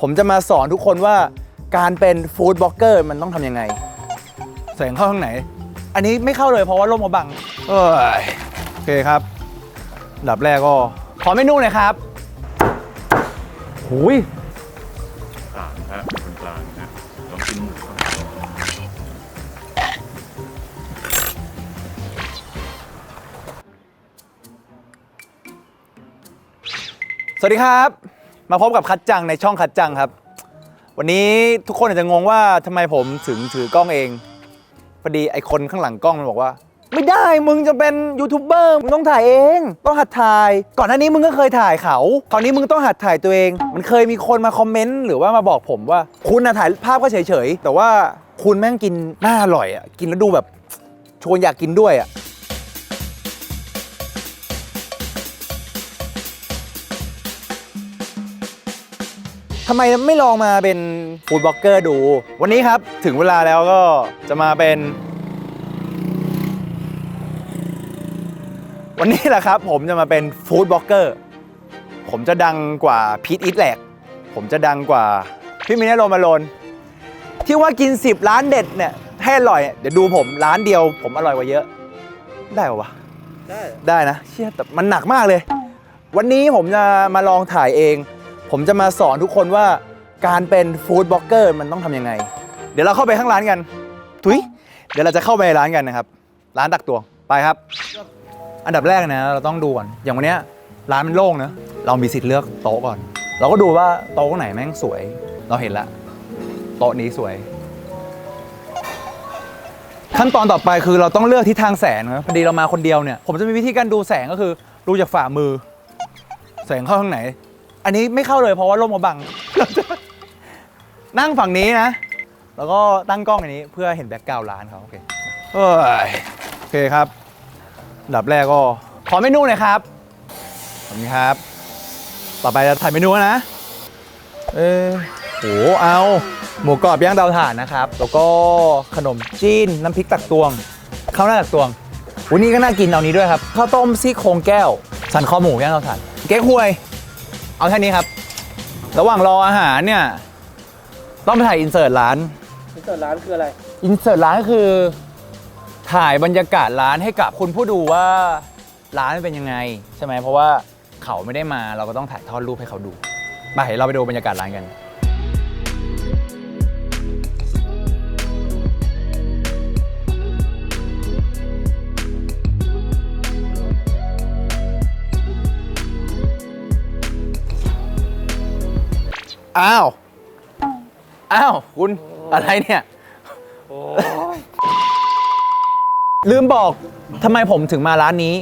ผมจะมาสอนทุกคนว่าการเป็นฟู้ดบล็อกเกอร์มันต้องทำยังไงแสงเข้าข้างไหน อันนี้ไม่เข้าเลยเพราะว่าร่มมาบังเอ้ยโอเคครับอันดับแรกก็ ขอเมนูหน่อยครับหุยกลางฮะคนกลางฮะลองกินหมูก่อนสวัสดีครับ มาพบกับคัดจังในช่องคัดจังครับ วันนี้ทุกคนอาจจะงงว่าทำไมผมถึงถือกล้องเองพอดีไอคนข้างหลังกล้องมันบอกว่า ไม่ได้มึงจะเป็นยูทูบเบอร์มึงต้องถ่ายเอง ต้องหัดถ่าย ก่อนหน้านี้มึงก็เคยถ่ายเขาคราวนี้มึงต้องหัดถ่ายตัวเอง มันเคยมีคนมาคอมเมนต์หรือว่ามาบอกผมว่า คุณนะถ่ายภาพก็เฉยๆแต่ว่าคุณแม่งกินน่าอร่อยอะกินแล้วดูแบบชวนอยากกินด้วยอะ ทำไมไม่ลองมาเป็นฟู้ดบล็อกเกอร์ดู วันนี้ครับถึงเวลาแล้วก็จะมาเป็น วันนี้แหละครับผมจะมาเป็นฟู้ดบล็อกเกอร์ผมจะดังกว่าพีทอิทแหลก ผมจะดังกว่าพี่มินเนโรมาโลนที่ว่ากิน 10 ร้านเด็ดเนี่ยให้อร่อย เดี๋ยวดูผมร้านเดียว ผมอร่อยกว่าเยอะ ได้ปะวะ ได้ ได้นะ เชี่ยแต่มันหนักมากเลย วันนี้ผมจะมาลองถ่ายเอง ผมจะมาสอนทุกคนว่าการเป็นฟู้ดบล็อกเกอร์มันต้องทำยังไง เดี๋ยวเราเข้าไปข้างร้านกันทุย เดี๋ยวเราจะเข้าไปร้านกันนะครับ ร้านตักตวงไปครับ อันดับแรกนะ เราต้องดูก่อน อย่างวันเนี้ยร้านมันโล่งนะ เรามีสิทธิ์เลือกโต๊ะก่อน เราก็ดูว่าโต๊ะไหนแม่งสวย เราเห็นละโต๊ะนี้สวย ขั้นตอนต่อไปคือเราต้องเลือกทิศทางแสงนะพอดีเรามาคนเดียวเนี่ย ผมจะมีวิธีการดูแสงก็คือดูจากฝ่ามือ แสงเข้าข้างไหน อันนี้ไม่เข้าเลยเพราะว่าร่มมาบัง นั่งฝั่งนี้นะ แล้วก็ตั้งกล้องอันนี้เพื่อเห็นแบ็กกราวด์ร้านเขาโอเคเอ้ยโอเคครับอันดับแรกก็ขอเมนูหน่อยครับขอบคุณครับ ต่อไปจะถ่ายเมนูนะ เออโหเอา หมูกรอบย่างเตาถ่านนะครับ แล้วก็ขนมจีนน้ำพริกตักตวงข้าวหน้าตักตวงวันนี้ก็น่ากินเอานี้ด้วยครับข้าวต้มซี่โครงแก้ว สันคอหมูย่างเตาถ่าน เก๊กฮวย เอาแค่นี้ครับ ระหว่างรออาหารเนี่ย ต้องไปถ่ายอินเสิร์ตร้านที่เปิดร้านคืออะไร อินเสิร์ตร้านก็คือ ถ่ายบรรยากาศร้านให้กับคุณผู้ดูว่าร้านมันเป็นยังไง ใช่ไหมเพราะว่าเขาไม่ได้มาเราก็ต้องถ่ายทอดรูปให้เขาดูไปเราไปดูบรรยากาศร้านกัน อ้าว อ้าว คุณอะไรเนี่ย ลืมบอกทำไมผมถึงมาร้านนี้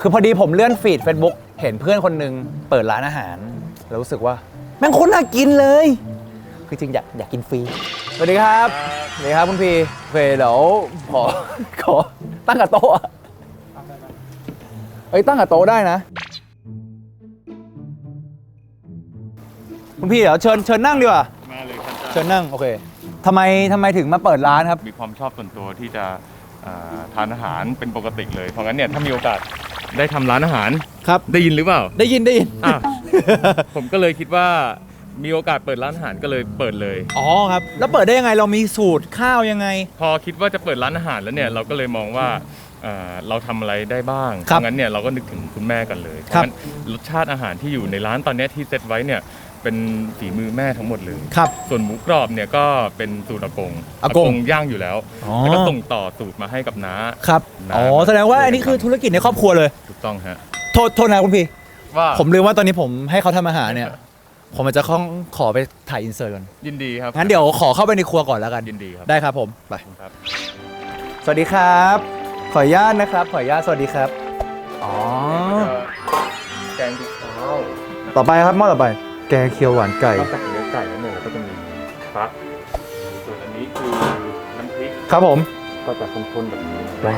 คือพอดีผมเลื่อนฟีด Facebook เห็นเพื่อนคนหนึ่งเปิดร้านอาหาร แล้วรู้สึกว่า แม่งคนน่ากินเลย คือจริงอยากอยากกินฟรี สวัสดีครับ สวัสดีครับคุณพีโอเคเดี๋ยวขอขอตั้งกับโต๊ะอะเอ้ยตั้งกับโต๊ะได้นะ คุณพี่เดี๋ยวเชิญเชิญนั่งดีกว่ามาเลยครับเชิญนั่งโอเคทำไมทำไมถึงมาเปิดร้านครับ มีความชอบส่วนตัวที่จะอ่าทานอาหารเป็นปกติเลย เพราะงั้นเนี่ยถ้ามีโอกาสได้ทำร้านอาหารครับ ได้ยินหรือเปล่าได้ยินได้ยินอะ ผมก็เลยคิดว่ามีโอกาสเปิดร้านอาหารก็เลยเปิดเลย อ๋อครับ แล้วเปิดได้ยังไงเรามีสูตรข้าวยังไง พอคิดว่าจะเปิดร้านอาหารแล้วเนี่ยเราก็เลยมองว่าอ่าเราทำอะไรได้บ้างครับเพราะงั้นเนี่ยเราก็นึกถึงคุณแม่กันเลยเพครับ ราะงั้นรสชาติอาหารที่อยู่ในร้านตอนเนี้ยที่เซตไว้เนี่ย เป็นฝีมือแม่ทั้งหมดเลยครับ ส่วนหมูกรอบเนี่ยก็เป็นสูตรอากงอากงย่างอยู่แล้วอ๋อ แล้วก็ส่งต่อสูตรมาให้กับน้า ครับนะอ๋อ แสดงว่าอันนี้คือธุรกิจในครอบครัวเลย ถูกต้องฮะโทษโทษนะคุณพี่ ว่าผมลืมว่าตอนนี้ผมให้เขาทำอาหารเนี่ย ผมอาจจะข้องขอไปถ่ายอินเสิร์ตก่อน ยินดีครับงั้นเดี๋ยวขอเข้าไปในครัวก่อนแล้วกัน ยินดีครับได้ครับผม ไป ครับ สวัสดีครับ ขออนุญาตนะครับ ขออนุญาตสวัสดีครับ อ๋อ แกงทุกเช้าต่อไปครับหม้อต่อไป แกงเขียวหวานไก่ นอกจากเนื้อไก่แล้วเนี่ยก็จะมีฟักส่วนอันนี้คือน้ำพริกครับผม ก็จะข้นๆแบบนี้ว้า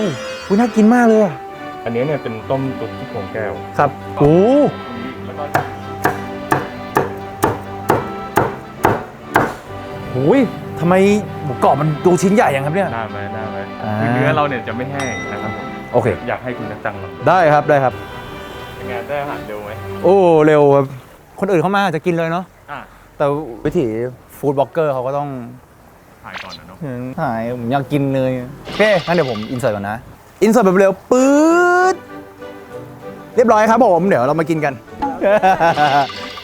วอุ๊ยน่ากินมากเลยอะอันนี้เนี่ยเป็นต้มตุ๋นที่โครงแก้วครับโอ้แล้วก็โหยทำไมหมูกรอบมันดูชิ้นใหญ่อย่างครับเนี่ย หน้าไหมหน้าไหมอ่า คือเนื้อเราเนี่ยจะไม่แห้งนะครับโอเค อยากให้คุณนักจังลองได้ครับได้ครับเป็นไงานได้อาหารเร็วไหมโอ้เร็วครับ คนอื่นเข้ามาอาจจะกินเลยเนาะอะแต่วิถีฟู้ดบล็อกเกอร์เขาก็ต้องถ่ายก่อนนะเนาะถ่ายผมอยากกินเลยโอเคงั้นเดี๋ยวผมอินเสิร์ตก่อนนะอินเสิร์ตแบบเร็วปื๊ดเรียบร้อยครับผม เดี๋ยวเรามากินกัน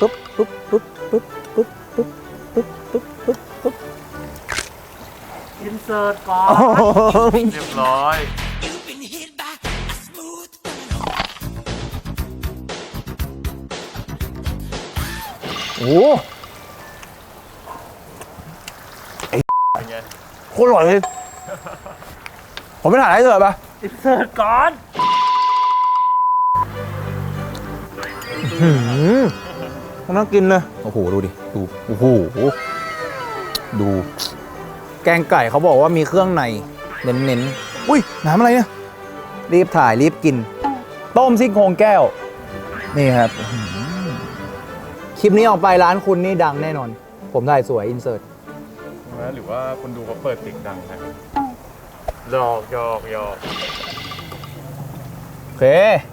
ปุ๊บปุ๊บปุ๊บปุ๊บปุ๊บปุ๊บปุ๊บปุ๊บปุ๊บปุ๊บอินเสิร์ตก่อน เรียบร้อย โอ้โหไอ้เป็นไงโคตรอร่อยเลย ผมไปถ่ายให้เถอะปะอินเสิร์ตก่อนผมนั่งกินเลยโอ้โห ดูดิ ดู โอ้โห ดู แกงไก่เขาบอกว่ามีเครื่องใน เน้นๆ อุ้ย น้ำอะไรเนี่ย รีบถ่ายรีบกิน ต้มซี่โครงแก้ว นี่ครับอื้อหือ คลิปนี้ออกไปร้านคุณนี่ดังแน่นอน ผมถ่ายสวยอินเสิร์ตนะหรือว่าคนดูเขาเปิดเสียงดังนะหยอกหยอกหยอกโอเค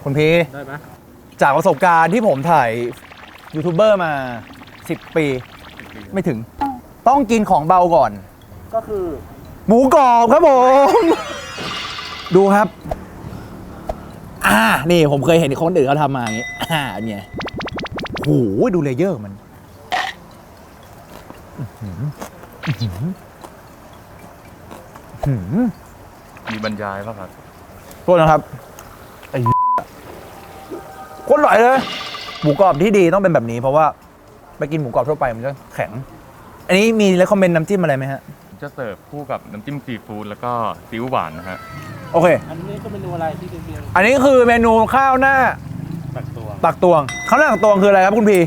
คุณพีได้ไหมจากประสบการณ์ที่ผมถ่ายยูทูบเบอร์มา 10 ปี ไม่ถึง ต้องกินของเบาก่อน ก็คือ หมูกรอบครับผม ดูครับ อ่า นี่ผมเคยเห็นคนอื่นเขาทำมาอย่างนี้ อ่าเนี่ย โหดูเลเยอร์มันอื้อหืออื้อหืออื้อหือมีบรรยายป่ะครับโทษนะครับไอ้โคตรอร่อยเลยหมูกรอบที่ดีต้องเป็นแบบนี้ เพราะว่าไปกินหมูกรอบทั่วไปมันจะแข็ง อันนี้มีเลคคอมเมนต์น้ำจิ้มอะไรไหมฮะ จะเสิร์ฟคู่กับน้ำจิ้มซีฟู้ดแล้วก็ซีอิ๊วหวานนะฮะ โอเค อันนี้ก็เมนูอะไรที่เรียงอันนี้คือเมนูข้าวหน้าๆ ตักตัวตักตวงข้าวหน้าตักตวงคืออะไรครับคุณพี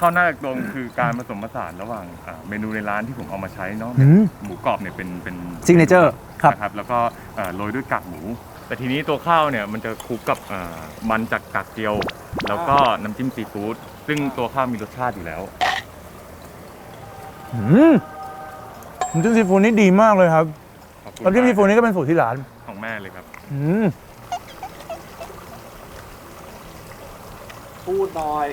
ข้าวหน้าตรงคือการผสมผสานระหว่างอ่าเมนูในร้านที่ผมเอามาใช้เนาะอืม หมูกรอบเนี่ยเป็นเป็น Signature ครับ นะครับแล้วก็เอ่อโรยด้วยกากหมู แต่ทีนี้ตัวข้าวเนี่ยมันจะคลุกกับอ่ามันจากกากเจียว แล้วก็น้ำจิ้มซีฟู้ดซึ่งตัวข้าวมีรสชาติอยู่แล้ว อืมน้ำจิ้มซีฟู้ดนี่ดีมากเลยครับขอบคุณน้ำจิ้มซีฟู้ดนี่ก็เป็นสูตรที่ร้าน ของแม่เลยครับ อืม พูดหน่อย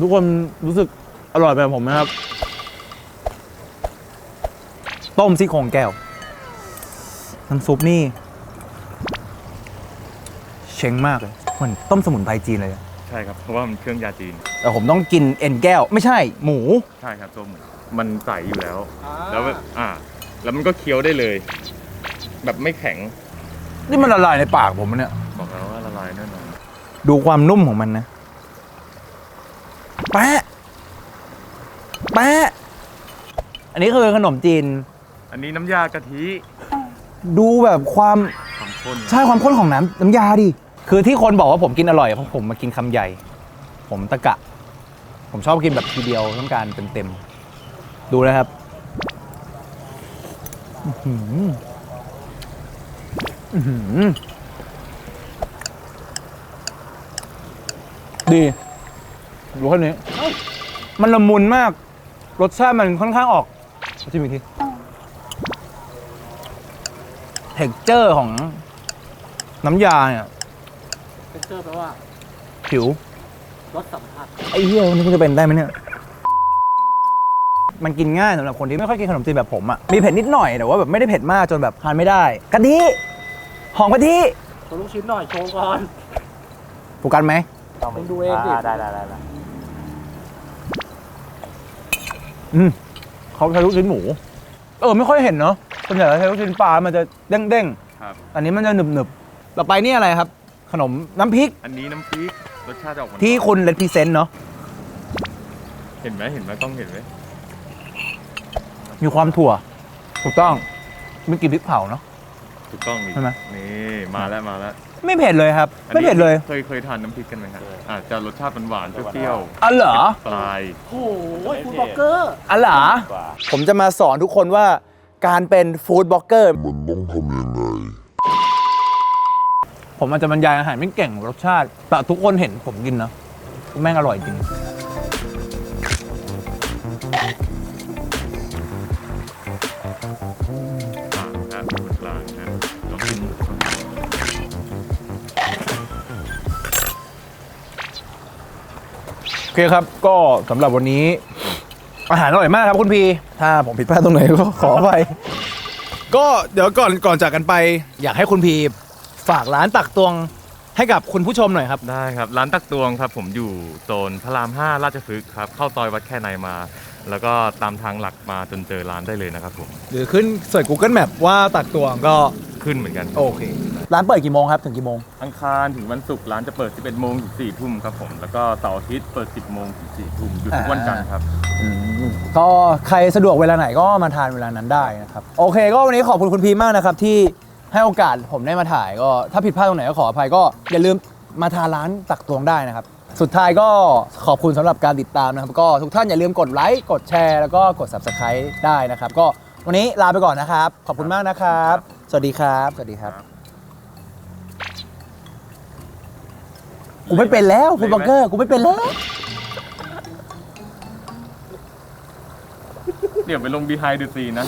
ทุกคนรู้สึกอร่อยแบบผมไหมครับ ต้มซี่โครงแก้ว น้ำซุปนี่ เชงมากเลยเหมือนต้มสมุนไพรจีนเลยอะใช่ครับ เพราะว่ามันเครื่องยาจีน แต่ผมต้องกินเอ็นแก้ว ไม่ใช่ หมู ใช่ครับตัวหมูมันใสอยู่แล้วอ่าแล้วแบบอ่า แล้วมันก็เคี้ยวได้เลย แบบไม่แข็ง นี่มันละลายในปากผมอะเนี่ย ดูความนุ่มของมันนะแปะแปะอันนี้คือขนมจีน อันนี้น้ำยากะทิดูแบบความความข้นใช่ความข้นของน้ำน้ำยาดิคือที่คนบอกว่าผมกินอร่อยเพราะผมมากินคำใหญ่ ผมตะกะ ผมชอบกินแบบทีเดียวต้องการเต็มๆดูนะครับอื้อหืออื้อหือ ดีดูแค่นี้ มันละมุนมาก รสชาติมันค่อนข้างออกชิมอีกทีเท็กเจอร์ของน้ำยาเนี่ยเป็นเจอร์แปลว่าผิว รสสัมผัสไอ้เหี้ยวันนี้มันจะเป็นได้ไหมเนี่ย มันกินง่ายสำหรับคนที่ไม่ค่อยกินขนมจีนแบบผมอะมีเผ็ดนิดหน่อยแต่ว่าแบบไม่ได้เผ็ดมากจนแบบทานไม่ได้กะทิหอมกะทิตัวลูกชิ้นหน่อยโชว์ก่อน โฟกัสไหม มึงดูเองดิได้ได้ได้ได้อืมเขาใช้ลูกชิ้นหมู เออไม่ค่อยเห็นเนาะส่วนใหญ่เราใช้ลูกชิ้นปลา มันจะเด้งครับๆอันนี้มันจะหนึบๆต่อไปนี่อะไรครับ ขนมน้ำพริกอันนี้น้ำพริกรสชาติจะออกหวานๆที่คุณเลดพีเซนต์เนาะ เห็นไหมเห็นไหมต้องเห็นไหมมีความถั่ว ถูกต้อง ไม่กลินพริกเผาเนาะ ถูกต้องนี่ใช่ไหม นี่มาแล้วมาแล้วไม่เผ็ดเลยครับ อันไม่นี้เผ็ดเลยเคยเคยทานน้ำพริกกันไหมครับอาจจะรสชาติหวานๆเปรี้ยวอ๋อเหรอๆปลาย โอ้โหฟูดบล็อกเกอร์ อ๋อเหรอ กว่า ผมจะมาสอนทุกคนว่าการเป็นฟู้ดบล็อกเกอร์มันต้องทำยังไง ผมอาจจะบรรยายอาหารไม่เก่งรสชาติ แต่ทุกคนเห็นผมกินนะแม่งอร่อยจริงปาครับปลาครับลองชิมโอเคเคครับ ก็สำหรับวันนี้ อาหารอร่อยมากครับคุณพีถ้าผมผิดพลาดตรงไหนก็ขอไป ก็เดี๋ยวก่อนก่อนจากกันไป อยากให้คุณพีฝากร้านตักตวงให้กับคุณผู้ชมหน่อยครับ ได้ครับ ร้านตักตวงครับ ผมอยู่โซนพระราม 5 ราชพฤกษ์ครับ เข้าซอยวัดแค่ในมา แล้วก็ตามทางหลักมาจนเจอร้านได้เลยนะครับผมหรือขึ้นเสิร์ช Google Map ว่าตักตวงก็ขึ้นเหมือนกัน โอเค ร้านเปิดกี่โมงครับ ถึงกี่โมง อังคารถึงวันศุกร์ร้านจะเปิด 11โมงถึง4ทุ่มครับผม แล้วก็เสาร์อาทิตย์เปิด 10โมงถึง4ทุ่มหยุดทุกวันจันทร์ครับ ก็ใครสะดวกเวลาไหนก็มาทานเวลานั้นได้นะครับ โอเค ก็วันนี้ขอบคุณคุณพีมากนะครับ ที่ให้โอกาสผมได้มาถ่ายก็ถ้าผิดพลาดตรงไหนก็ขออภัยก็อย่าลืมมาทานร้านตักตวงได้นะครับ สุดท้ายก็ขอบคุณสำหรับการติดตามนะครับ ก็ทุกท่านอย่าลืมกดไลค์กดแชร์แล้วก็กด subscribe ได้นะครับ ก็วันนี้ลาไปก่อนนะครับ ขอบคุณมากนะครับ สวัสดีครับ สวัสดีครับกูไม่เป็นแล้วคุณบังเกอร์กูไม่เป็นแล้วเดี๋ยวไปลง behind the scene นะ